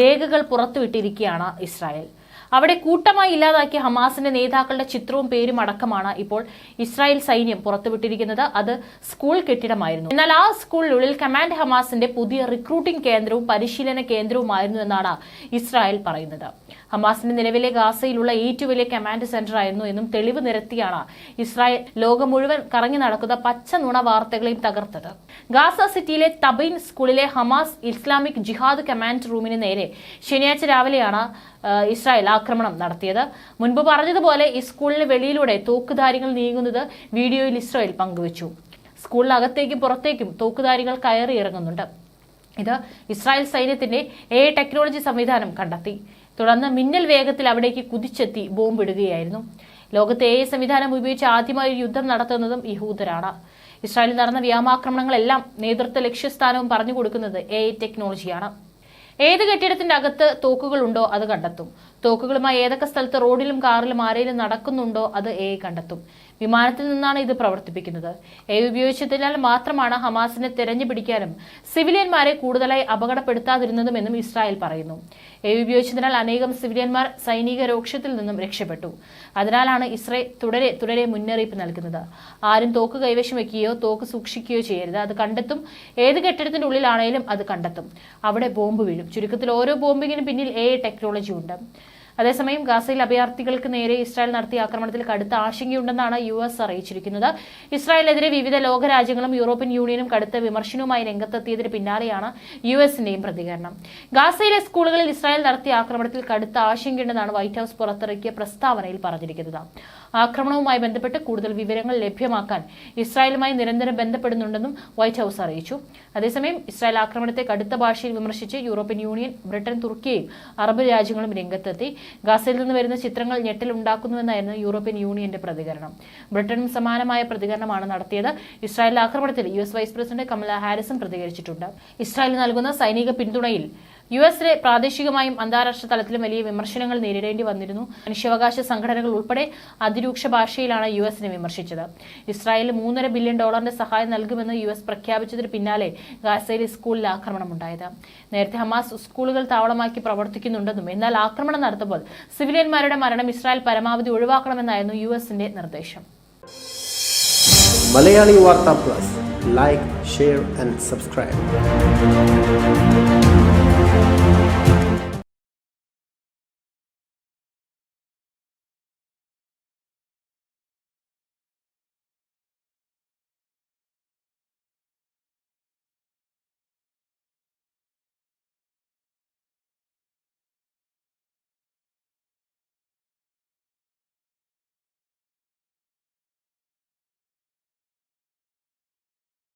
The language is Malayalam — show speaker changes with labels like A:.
A: രേഖകൾ പുറത്തുവിട്ടിരിക്കുകയാണ് ഇസ്രായേൽ. അവിടെ കൂട്ടമായി ഇല്ലാതാക്കിയ ഹമാസിന്റെ നേതാക്കളുടെ ചിത്രവും പേരും അടക്കമാണ് ഇപ്പോൾ ഇസ്രായേൽ സൈന്യം പുറത്തുവിട്ടിരിക്കുന്നത് അത് സ്കൂൾ കെട്ടിടമായിരുന്നു. എന്നാൽ ആ സ്കൂളിനുള്ളിൽ കമാൻഡ് ഹമാസിന്റെ പുതിയ റിക്രൂട്ടിംഗ് കേന്ദ്രവും പരിശീലന കേന്ദ്രവുമായിരുന്നു എന്നാണ് ഇസ്രായേൽ പറയുന്നത്. ഹമാസിന്റെ നിലവിലെ ഗാസയിലുള്ള ഏറ്റവും വലിയ കമാൻഡ് സെന്റർ ആയിരുന്നു എന്നും തെളിവ് നിരത്തിയാണ് ഇസ്രായേൽ ലോകം മുഴുവൻ കറങ്ങി നടക്കുന്ന പച്ച നുണ വാർത്തകളെയും തകർത്തത്. ഗാസ സിറ്റിയിലെ തബൈൻ സ്കൂളിലെ ഹമാസ് ഇസ്ലാമിക് ജിഹാദ് കമാൻഡ് റൂമിന് നേരെ ശനിയാഴ്ച രാവിലെയാണ് ഇസ്രായേൽ ആക്രമണം നടത്തിയത്. മുൻപ് പറഞ്ഞതുപോലെ ഈ സ്കൂളിന് വെളിയിലൂടെ തോക്കുധാരികൾ നീങ്ങുന്നത് വീഡിയോയിൽ ഇസ്രായേൽ പങ്കുവച്ചു. സ്കൂളിനകത്തേക്കും പുറത്തേക്കും തോക്കുധാരികൾ കയറി ഇറങ്ങുന്നുണ്ട്. ഇത് ഇസ്രായേൽ സൈന്യത്തിന്റെ എ ടെക്നോളജി സംവിധാനം കണ്ടെത്തി. തുടർന്ന് മിന്നൽ വേഗത്തിൽ അവിടേക്ക് കുതിച്ചെത്തി ബോംബിടുകയായിരുന്നു ലോകത്തെ ഏ സംവിധാനം ഉപയോഗിച്ച് ആദ്യമായി ഒരു യുദ്ധം നടത്തുന്നതും യഹൂദരാണ്. ഇസ്രായേലിൽ നടന്ന വ്യോമാക്രമണങ്ങളെല്ലാം നേതൃത്വ ലക്ഷ്യസ്ഥാനവും പറഞ്ഞു കൊടുക്കുന്നത് എ ടെക്നോളജിയാണ് ഏത് കെട്ടിടത്തിന്റെ അകത്ത് തോക്കുകളുണ്ടോ അത് കണ്ടെത്തും. തോക്കുകളുമായി ഏതൊക്കെ സ്ഥലത്ത് റോഡിലും കാറിലും ആരെങ്കിലും നടക്കുന്നുണ്ടോ അത് എ കണ്ടെത്തും. വിമാനത്തിൽ നിന്നാണ് ഇത് പ്രവർത്തിപ്പിക്കുന്നത്. എ ഉപയോഗിച്ചതിനാൽ മാത്രമാണ് ഹമാസിനെ തെരഞ്ഞു പിടിക്കാനും സിവിലിയന്മാരെ കൂടുതലായി അപകടപ്പെടുത്താതിരുന്നതുമെന്നും ഇസ്രായേൽ പറയുന്നു. എ ഉപയോഗിച്ചതിനാൽ അനേകം സിവിലിയന്മാർ സൈനിക രോക്ഷത്തിൽ നിന്നും രക്ഷപ്പെട്ടു. അതിനാലാണ് ഇസ്രയേൽ തുടരെ തുടരെ മുന്നറിയിപ്പ് നൽകുന്നത്. ആരും തോക്ക് കൈവശം വെക്കുകയോ തോക്ക് സൂക്ഷിക്കുകയോ ചെയ്യരുത്. അത് കണ്ടെത്തും. ഏത് കെട്ടിടത്തിന്റെ ഉള്ളിലാണേലും അത് കണ്ടെത്തും. അവിടെ ബോംബ് വീഴും. ചുരുക്കത്തിൽ ഓരോ ബോംബിങ്ങിനും പിന്നിൽ എ ടെക്നോളജി ഉണ്ട്. അതേസമയം ഗാസയിൽ അഭയാർത്ഥികൾക്ക് നേരെ ഇസ്രായേൽ നടത്തിയ ആക്രമണത്തിൽ കടുത്ത ആശങ്കയുണ്ടെന്നാണ് യു എസ് അറിയിച്ചിരിക്കുന്നത്. ഇസ്രായേലിനെതിരെ വിവിധ ലോകരാജ്യങ്ങളും യൂറോപ്യൻ യൂണിയനും കടുത്ത വിമർശനവുമായി രംഗത്തെത്തിയതിന് പിന്നാലെയാണ് യു എസിന്റെയും പ്രതികരണം. ഗാസയിലെ സ്കൂളുകളിൽ ഇസ്രായേൽ നടത്തിയ ആക്രമണത്തിൽ കടുത്ത ആശങ്കയുണ്ടെന്നാണ് വൈറ്റ് ഹൌസ് പുറത്തിറക്കിയ പ്രസ്താവനയിൽ പറഞ്ഞിരിക്കുന്നത്. ആക്രമണവുമായി ബന്ധപ്പെട്ട് കൂടുതൽ വിവരങ്ങൾ ലഭ്യമാക്കാൻ ഇസ്രായേലുമായി നിരന്തരം ബന്ധപ്പെടുന്നുണ്ടെന്നും വൈറ്റ് ഹൌസ് അറിയിച്ചു. അതേസമയം ഇസ്രായേൽ ആക്രമണത്തെ കടുത്ത ഭാഷയിൽ വിമർശിച്ച് യൂറോപ്യൻ യൂണിയൻ ബ്രിട്ടൻ തുർക്കിയും അറബ് രാജ്യങ്ങളും രംഗത്തെത്തി. ഗാസയിൽ നിന്ന് വരുന്ന ചിത്രങ്ങൾ ഞെട്ടലുണ്ടാക്കുന്നുവെന്നായിരുന്നു യൂറോപ്യൻ യൂണിയന്റെ പ്രതികരണം. ബ്രിട്ടനും സമാനമായ പ്രതികരണമാണ് നടത്തിയത്. ഇസ്രായേൽ ആക്രമണത്തിൽ U S vice president Kamala ഹാരിസും പ്രതികരിച്ചിട്ടുണ്ട്. ഇസ്രായേൽ നൽകുന്ന സൈനിക പിന്തുണയിൽ യു എസിലെ പ്രാദേശികമായും അന്താരാഷ്ട്ര തലത്തിലും വലിയ വിമർശനങ്ങൾ നേരിടേണ്ടി വന്നിരുന്നു. മനുഷ്യാവകാശ സംഘടനകൾ ഉൾപ്പെടെ അതിരൂക്ഷ ഭാഷയിലാണ് യു എസിനെ വിമർശിച്ചത്. ഇസ്രായേൽ മൂന്നര ബില്യൺ ഡോളറിന്റെ സഹായം നൽകുമെന്ന് യു എസ് പ്രഖ്യാപിച്ചതിന് പിന്നാലെ ഗാസയിലെ സ്കൂളിൽ ആക്രമണമുണ്ടായത്. നേരത്തെ ഹമാസ് സ്കൂളുകൾ താവളമാക്കി പ്രവർത്തിക്കുന്നുണ്ടെന്നും എന്നാൽ ആക്രമണം നടത്തുമ്പോൾ സിവിലിയന്മാരുടെ മരണം ഇസ്രായേൽ പരമാവധി ഒഴിവാക്കണമെന്നായിരുന്നു യു എസിന്റെ നിർദ്ദേശം.
B: മലയാളി വാർത്ത plus. Like share and subscribe.